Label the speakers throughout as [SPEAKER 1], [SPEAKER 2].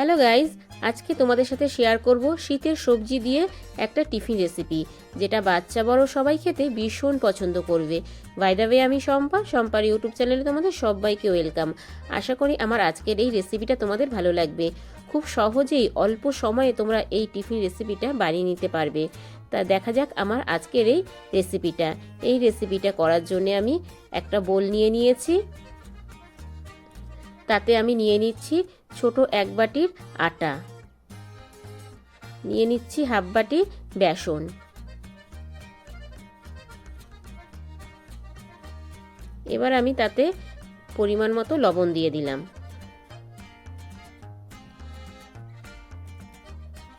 [SPEAKER 1] Hello guys আজকে তোমাদের সাথে শেয়ার করব শীতের সবজি দিয়ে একটা টিফিন রেসিপি যেটা বাচ্চা বড় সবাই খেতে ভীষণ পছন্দ করবে। বাইদাবে আমি শম্পা, শম্পার ইউটিউব চ্যানেলে তোমাদের সবাইকে ওয়েলকাম আশা করি আমার আজকের এই রেসিপিটা তোমাদের ভালো লাগবে। খুব সহজেই অল্প সময়ে তোমরা এই টিফিন রেসিপিটা বানিয়ে নিতে পারবে। তা দেখা যাক আমার আজকের এই রেসিপিটা এই রেসিপিটা করার জন্য আমি একটা বোল নিয়ে নিয়েছি। তাতে আমি নিয়ে নিচ্ছি ছোট এক বাটির আটা। নিয়ে নিচ্ছি হাফ বাটি বেসন। এবার আমি তাতে পরিমাণ মতো লবণ দিয়ে দিলাম।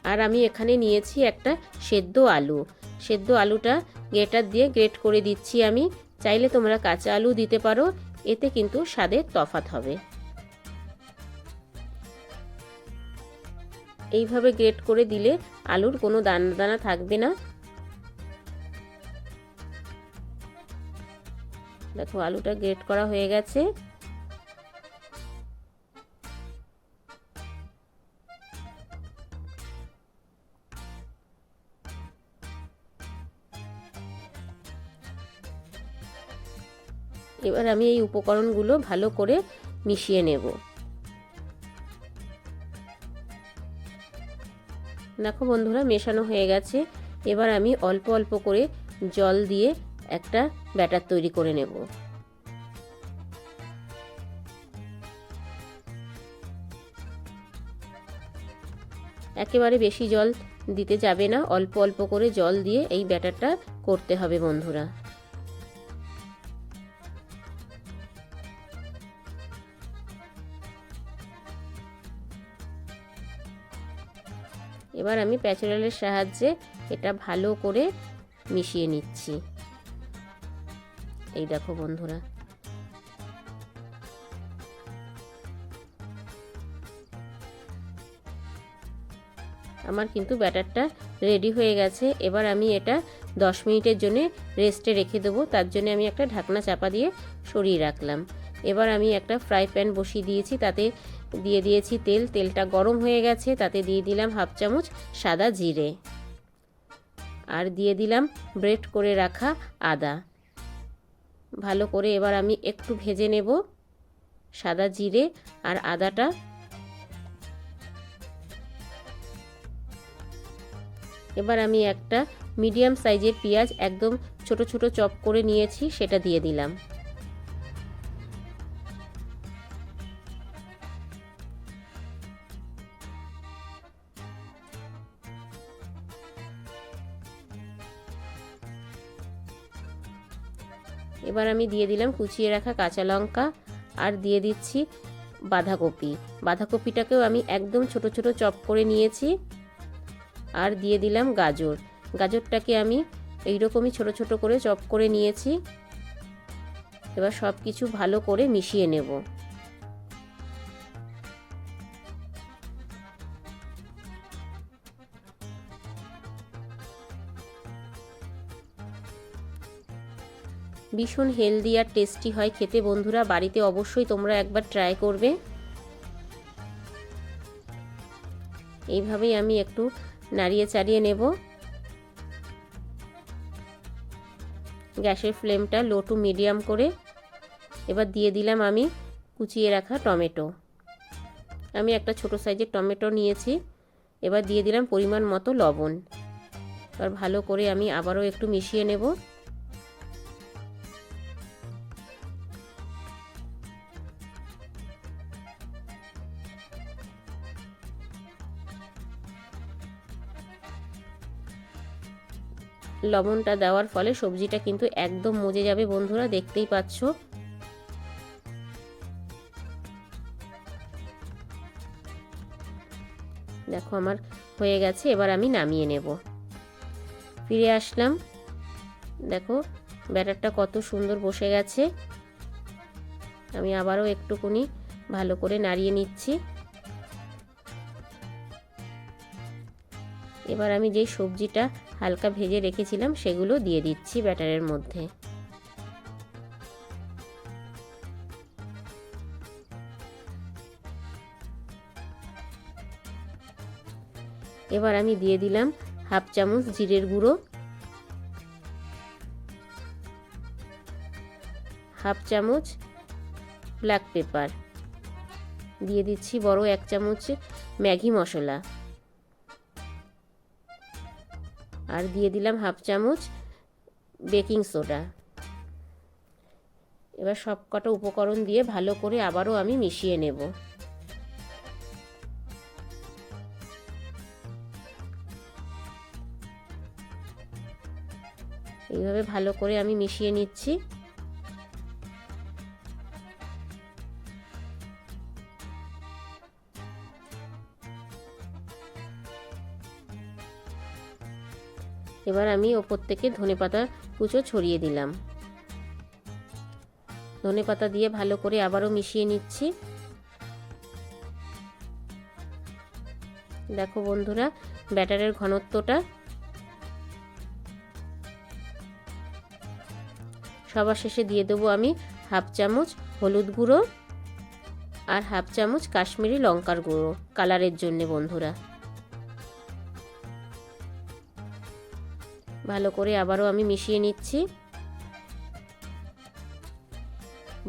[SPEAKER 1] আর আমি এখানে নিয়েছি একটা সেদ্ধ আলু। সেদ্ধ আলুটা গ্রেটার দিয়ে গ্রেট করে দিচ্ছি আমি। চাইলে তোমরা কাঁচা আলু দিতে পারো। এতে কিন্তু স্বাদের তফাত হবে। এইভাবে গ্রেট করে দিলে আলুর কোনো দানা দানা থাকবে না। দেখো আলুটা গ্রেট করা হয়ে গেছে। এবার আমি এই উপকরণগুলো ভালো করে মিশিয়ে নেব। দেখো বন্ধুরা, মেশানো হয়ে গেছে। এবার আমি অল্প অল্প করে জল দিয়ে একটা ব্যাটার তৈরি করে নেব। একেবারে বেশি জল দিতে যাবে না, অল্প অল্প করে জল দিয়ে এই ব্যাটারটা করতে হবে বন্ধুরা। এবার আমি প্যাচুরালের সাহায্যে এটা ভালো করে মিশিয়ে নিচ্ছি। এই দেখো বন্ধুরা। আমার কিন্তু ব্যাটারটা রেডি হয়ে গেছে। এবার আমি এটা দশ মিনিটের জন্য রেস্টে রেখে দেবো। তার জন্য আমি একটা ঢাকনা চাপা দিয়ে সরিয়ে রাখলাম। এবার আমি একটা ফ্রাই প্যান বসিয়ে দিয়েছি, তাতে দিয়ে দিয়েছি তেল, তেলটা গরম হয়ে গেছে, তাতে দিয়ে দিলাম হাফ চামচ সাদা জিরে। আর দিয়ে দিলাম ব্রেড করে রাখা আদা। ভালো করে এবার আমি একটু ভেজে নেব সাদা জিরে আর আদাটা। এবার আমি একটা মিডিয়াম সাইজের পেঁয়াজ একদম ছোট ছোট চপ করে নিয়েছি, সেটা দিয়ে দিলাম। এবার আমি দিয়ে দিলাম কুচিয়ে রাখা কাঁচা লঙ্কা আর দিয়ে দিচ্ছি বাঁধাকপি। বাঁধাকপিটাকেও আমি একদম ছোট ছোট চপ করে নিয়েছি আর দিয়ে দিলাম গাজর। গাজরটাকে আমি এইরকমই ছোট ছোট করে চপ করে নিয়েছি। এবার সব কিছু ভালো করে মিশিয়ে নেব। ভীষণ হেলদি আর টেস্টি হয় খেতে। বন্ধুরা, বাড়িতে অবশ্যই তোমরা একবার ট্রাই করবে। এইভাবেই আমি একটু নাড়িয়ে চাড়িয়ে নেব। গ্যাসের ফ্লেমটা লো টু মিডিয়াম করে এবার দিয়ে দিলাম আমি কুচিয়ে রাখা টমেটো। আমি একটা ছোট সাইজের টমেটো নিয়েছি, এবার দিয়ে দিলাম পরিমাণ মতো লবণ। এবার ভালো করে আমি আবারও একটু মিশিয়ে নেব। লবণটা দেওয়ার ফলে সবজিটা কিন্তু একদম মজে যাবে বন্ধুরা, দেখতেই পাচ্ছ। দেখো আমার হয়ে গেছে, এবার আমি নামিয়ে নেব। ফিরে আসলাম। দেখো, ব্যাটারটা কত সুন্দর বসে গেছে। আমি আবারও একটুকুনি ভালো করে নাড়িয়ে নিচ্ছি। এবার আমি যেই সবজিটা হালকা ভেজে রেখেছিলাম, সেগুলো দিয়ে দিচ্ছি ব্যাটারের মধ্যে। এবার আমি দিয়ে দিলাম হাফ চামচ জিরের গুঁড়ো। হাফ চামচ ব্ল্যাক পেপার। দিয়ে দিচ্ছি বড় এক চামচ ম্যাগি মশলা। আর দিয়ে দিলাম হাফ চামচ বেকিং সোডা। এবার সব কটা উপকরণ দিয়ে ভালো করে আবারও আমি মিশিয়ে নেব। এইভাবে ভালো করে আমি মিশিয়ে নিচ্ছি। এবার আমি ওপর থেকে ধনেপাতা কুচো ছড়িয়ে দিলাম। ধনেপাতা দিয়ে ভালো করে আবারও মিশিয়ে নিচ্ছি। দেখো বন্ধুরা, ব্যাটারের ঘনত্বটা সবার শেষে দিয়ে দেবো আমি হাফ চামচ হলুদ গুঁড়ো আর হাফ চামচ কাশ্মীরি লঙ্কার গুঁড়ো, কালারের জন্যে বন্ধুরা। ভালো করে আবারও আমি মিশিয়ে নিচ্ছি।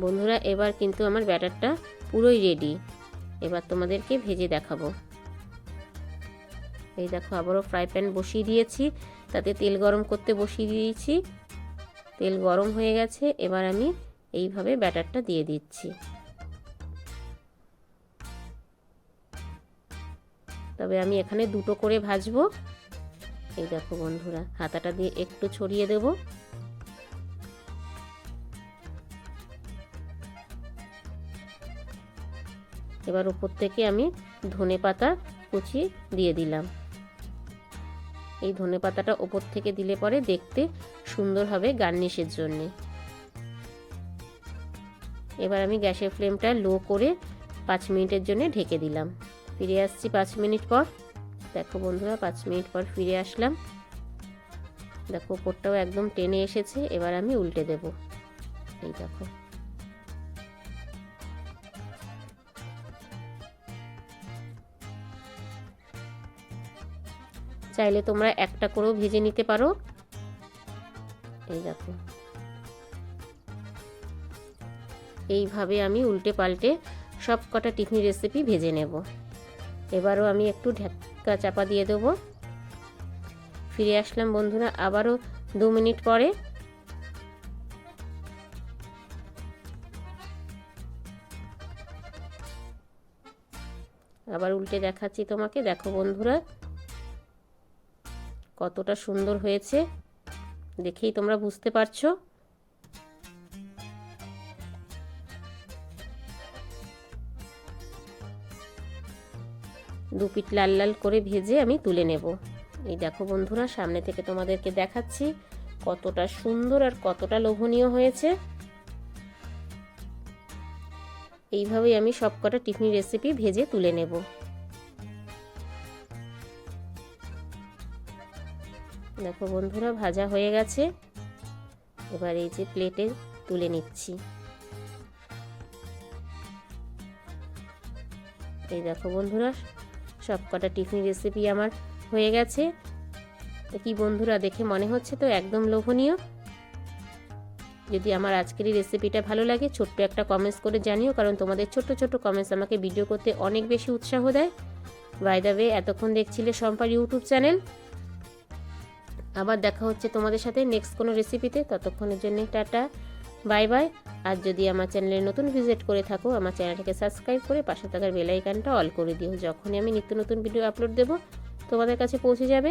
[SPEAKER 1] বন্ধুরা, এবার কিন্তু আমার ব্যাটারটা পুরোই রেডি এবার তোমাদেরকে ভেজে দেখাবো। এই দেখো, আবারও ফ্রাই প্যান বসিয়ে দিয়েছি। তাতে তেল গরম করতে বসিয়ে দিয়েছি। তেল গরম হয়ে গেছে, এবার আমি এইভাবে ব্যাটারটা দিয়ে দিচ্ছি। তবে আমি এখানে দুটো করে ভাজবো। এই দেখো বন্ধুরা, হাতাটা দিয়ে একটু ছড়িয়ে দেব। এবার উপর থেকে আমি ধনে পাতা কুচি দিয়ে দিলাম। এই ধনে পাতাটা ওপর থেকে দিলে পরে দেখতে সুন্দর হবে গার্নিশের জন্যে। এবার আমি গ্যাসের ফ্লেমটা লো করে পাঁচ মিনিটের জন্য ঢেকে দিলাম। ফিরে আসছি পাঁচ মিনিট পর। দেখো বন্ধুরা, পাঁচ মিনিট পর ফিরে আসলাম। দেখো ওপরটাও একদম টেনে এসেছে, এবার আমি উল্টে দেব। এই দেখো। চাইলে তোমরা একটা করেও ভেজে নিতে পারো। এই দেখো। এইভাবে আমি উল্টে পাল্টে সব কটা টিফিন রেসিপি ভেজে নেব। এবারও আমি একটু ঢাকা চাপা দিয়ে দেবো। ফিরে আসলাম বন্ধুরা আবারও দু মিনিট পরে। আবার উল্টে দেখাচ্ছি তোমাকে। দেখো বন্ধুরা, কতটা সুন্দর হয়েছে। দেখেই তোমরা বুঝতে পারছ। দু পিঠ লাল লাল করে ভেজে আমি তুলে নেব। এই দেখো বন্ধুরা, সামনে থেকে তোমাদেরকে দেখাচ্ছি কতটা সুন্দর আর কতটা লোভনীয় হয়েছে। এইভাবেই আমি সবকটা টিফিন রেসিপি ভেজে তুলে নেব। দেখো বন্ধুরা, ভাজা হয়ে গেছে। এবার এই যে প্লেটে তুলে নিচ্ছি। এই দেখো বন্ধুরা সব কটা টিফিন রেসিপি আমার হয়ে গেছে। কি বন্ধুরা, দেখে মনে হচ্ছে তো? একদম লোভনীয়। যদি আমার আজকের এই রেসিপিটা ভালো লাগে, ছোট্ট একটা কমেন্টস করে জানিও, কারণ তোমাদের ছোট্ট ছোট্ট কমেন্টস আমাকে ভিডিও করতে অনেক বেশি উৎসাহ দেয়। বাই দ্য ওয়ে এতক্ষণ দেখছিলে সম্পার ইউটিউব চ্যানেল আবার দেখা হচ্ছে তোমাদের সাথে নেক্সট কোনো রেসিপিতে ততক্ষণের জন্য টাটা। Bye bye. আর যদি আমার চ্যানেলে নতুন ভিজিট করে থাকো, আমার চ্যানেলটাকে সাবস্ক্রাইব করে পাশে থাকার বেলাইকানটা অল করে দিও। যখনই আমি নিত্য নতুন ভিডিও আপলোড দেবো, তোমাদের কাছে পৌঁছে যাবে।